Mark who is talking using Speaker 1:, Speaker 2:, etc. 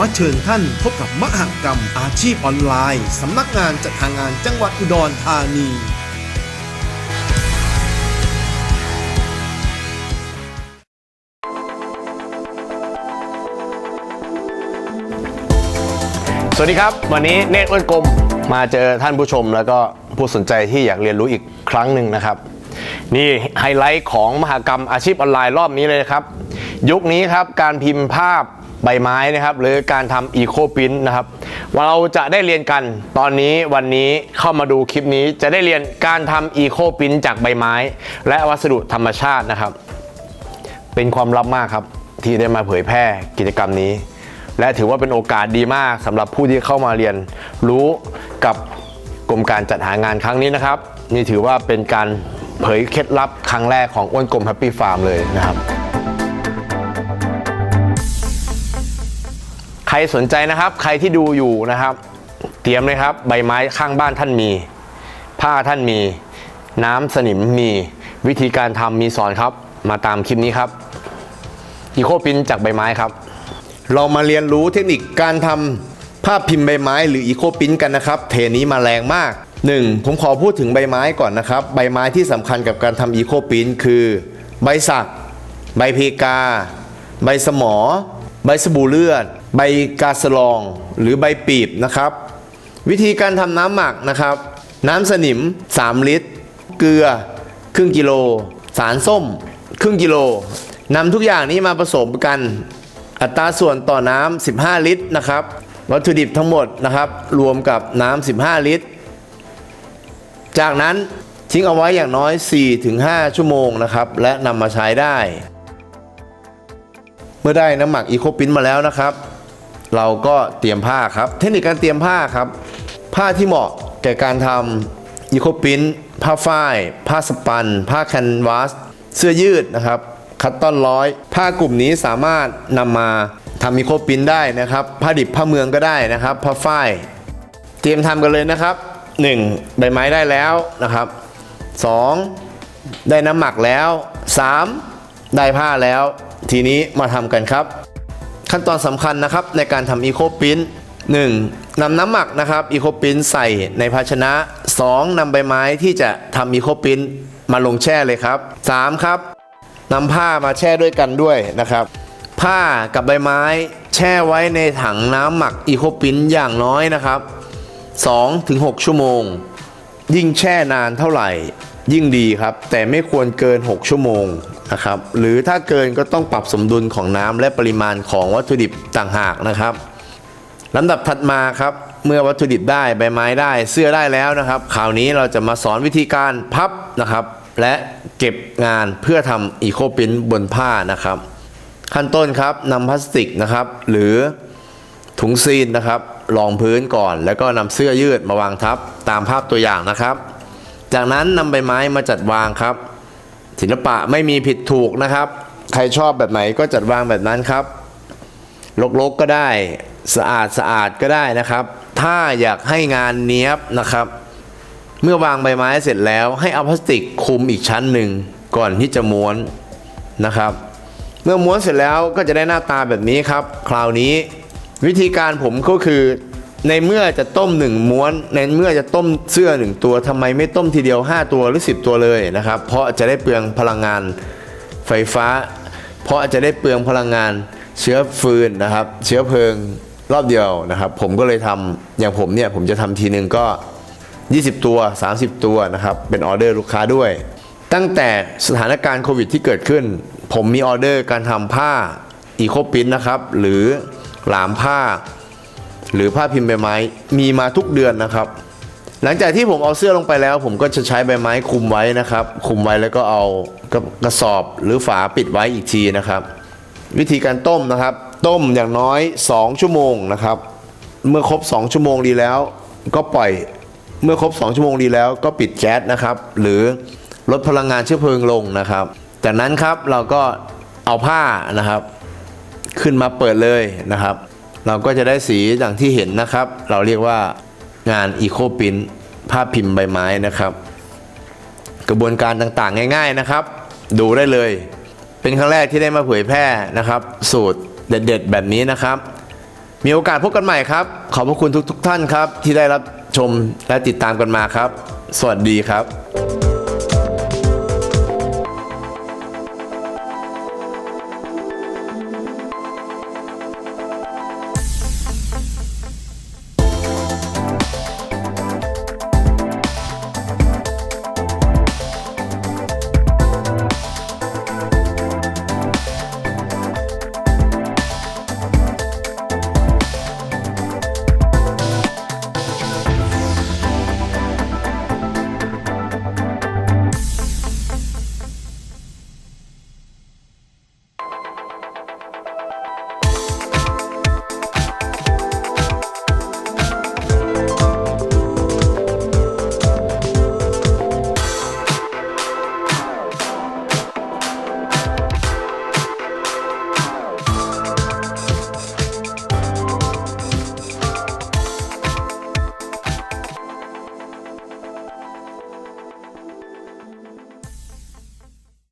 Speaker 1: อเชิญท่านพบกับมหกรรมอาชีพออนไลน์ สำนักงานจัดหางานจังหวัดอุดรธานี
Speaker 2: สวัสดีครับ วันนี้เนตรอ้วนกลมมาเจอท่านผู้ชมแล้วก็ผู้สนใจที่อยากเรียนรู้อีกครั้งหนึ่งนะครับ นี่ไฮไลท์ของมหกรรมอาชีพออนไลน์รอบนี้เลยนะครับ ยุคนี้ครับการพิมพ์ภาพ ใบไม้นะครับ หรือการทำอีโคพินนะครับเราจะได้เรียนกันตอนนี้วันนี้เข้ามาดูคลิปนี้จะได้เรียนการทำอีโคพินจากใบไม้ และวัสดุธรรมชาตินะครับ เป็นความลับมากครับ ที่ได้มาเผยแพร่กิจกรรมนี้ และถือว่าเป็นโอกาสดีมากสำหรับผู้ที่เข้ามาเรียนรู้กับกรมการจัดหางานครั้งนี้นะครับ นี่ถือว่าเป็นการเผยเคล็ดลับครั้งแรกของอ้วนกลมแฮปปี้ฟาร์มเลยนะครับ ใครสนใจนะครับ ใครที่ดูอยู่นะครับ เตรียมเลยครับ ใบไม้ข้างบ้านท่านมี ผ้าท่านมี น้ำสนิมมีวิธีการทำมีสอนครับ มาตามคลิปนี้ครับอีโคปินจากใบไม้ครับ เรามาเรียนรู้เทคนิคการทำภาพพิมพ์ใบไม้หรืออีโคปินกันนะครับ เทนี้มาแรงมาก 1. ผมขอพูดถึงใบไม้ก่อนนะครับ ใบไม้ที่สำคัญกับการทำอีโคปินคือ ใบสัก ใบเพกา ใบสมอ ใบสบู่เลือด ใบกาสลองหรือใบปีบนะครับ วิธีการทำน้ำหมักนะครับ น้ำสนิม 3 ลิตร เกลือครึ่งกิโล สารส้ม ครึ่งกิโลนำทุกอย่างนี้มาผสมกัน อัตราส่วนต่อน้ำ 15 ลิตรนะครับ วัตถุดิบทั้งหมดนะครับ รวมกับน้ำ 15 ลิตร จากนั้นทิ้งเอาไว้อย่างน้อย 4-5 ชั่วโมงนะครับ และนำมาใช้ได้ เมื่อได้น้ำหมักอีโคปินมาแล้วนะครับ เราก็เตรียมผ้าครับ เทคนิคการเตรียมผ้าครับ ผ้าที่เหมาะแก่การทำอีโคปินผ้าฝ้าย ผ้าสปัน ผ้าแคนวาส เสื้อยืดนะครับคัตตอนร้อยผ้ากลุ่มนี้สามารถนำมาทำอีโคปินได้นะครับ ผ้าดิบผ้าเมืองก็ได้นะครับ ผ้าฝ้าย เตรียมทำกันเลยนะครับ 1. ใบไม้ได้แล้วนะครับ 2. ได้น้ำหมักแล้ว 3. ได้ผ้าแล้ว ทีนี้มาทำกันครับ ขั้นตอนสำคัญนะครับในการทำอีโคปิ้น 1. นำน้ำหมักนะครับอีโคปิ้นใส่ในภาชนะ 2. นำใบไม้ที่จะทำอีโคปิ้นมาลงแช่เลยครับ 3. ครับนำผ้ามาแช่ด้วยกันด้วยนะครับ ผ้ากับใบไม้แช่ไว้ในถังน้ำหมักอีโคปิ้นอย่างน้อยนะครับ2ถึง6ชั่วโมง ยิ่งแช่นานเท่าไหร่ยิ่งดีครับ แต่ไม่ควรเกิน 6 ชั่วโมง นะครับหรือถ้าเกินก็ต้องปรับสมดุลของน้ำและปริมาณของวัตถุดิบต่างหากนะครับลำดับถัดมาครับเมื่อวัตถุดิบได้ใบไม้ได้เสื้อได้แล้วนะครับคราวนี้เราจะมาสอนวิธีการพับนะครับ และเก็บงานเพื่อทำอีโคปินบนผ้านะครับ ขั้นต้นครับนำพลาสติกนะครับ หรือถุงซีนนะครับรองพื้นก่อน แล้วก็นำเสื้อยืดมาวางทับตามภาพตัวอย่างนะครับ จากนั้นนำใบไม้มาจัดวางครับ ศิลปะไม่มีผิดถูกนะครับ ใครชอบแบบไหนก็จัดวางแบบนั้นครับลกๆก็ได้สะอาดสะอาดก็ได้นะครับ ถ้าอยากให้งานเนี้ยบนะครับ เมื่อวางใบไม้เสร็จแล้ว ให้เอาพลาสติกคลุมอีกชั้นหนึ่งก่อนที่จะม้วนนะครับ เมื่อม้วนเสร็จแล้วก็จะได้หน้าตาแบบนี้ครับ คราวนี้วิธีการผมก็คือ ในเมื่อจะต้มหนึ่งม้วน ในเมื่อจะต้มเสื้อหนึ่งตัวทำไมไม่ต้มทีเดียว 5 ตัวหรือ 10 ตัวเลยนะครับ เพราะจะได้เปลืองพลังงานไฟฟ้า เพราะจะได้เปลืองพลังงานเชื้อฟืนนะครับ เชื้อเพลิงรอบเดียวนะครับ ผมก็เลยทำอย่างผมเนี่ยผมจะทำทีหนึ่งก็ 20 ตัว 30 ตัวนะครับ เป็นออเดอร์ลูกค้าด้วย ตั้งแต่สถานการณ์โควิดที่เกิดขึ้น ผมมีออเดอร์การทำผ้าอีโคปินนะครับ หรือหลามผ้า หรือผ้าพิมพ์ใบไม้มีมาทุกเดือนนะครับ หลังจากที่ผมเอาเสื้อลงไปแล้ว ผมก็จะใช้ใบไม้คุมไว้นะครับ คุมไว้แล้วก็เอากระกระสอบหรือฝาปิดไว้อีกทีนะครับ วิธีการต้มนะครับ ต้มอย่างน้อย 2 ชั่วโมงนะครับ เมื่อครบ 2 ชั่วโมงดีแล้ว ก็ปล่อยเมื่อครบ 2 ชั่วโมงดีแล้วก็ปิดแก๊สนะครับ หรือลดพลังงานเชื้อเพลิงลงนะครับ จากนั้นครับเราก็เอาผ้านะครับ ขึ้นมาเปิดเลยนะครับ เราก็จะได้สีอย่างที่เห็นนะครับ เราเรียกว่างานอีโคปินภาพพิมพ์ใบไม้นะครับ กระบวนการต่างๆ ง่าย ๆนะครับ ดูได้เลย เป็นครั้งแรกที่ได้มาเผยแพร่นะครับ สูตรเด็ด ๆ แบบนี้นะครับ มีโอกาสพบกันใหม่ครับ ขอบพระคุณทุก ๆ ท่านครับ ที่ได้รับชมและติดตามกันมาครับ สวัสดีครับ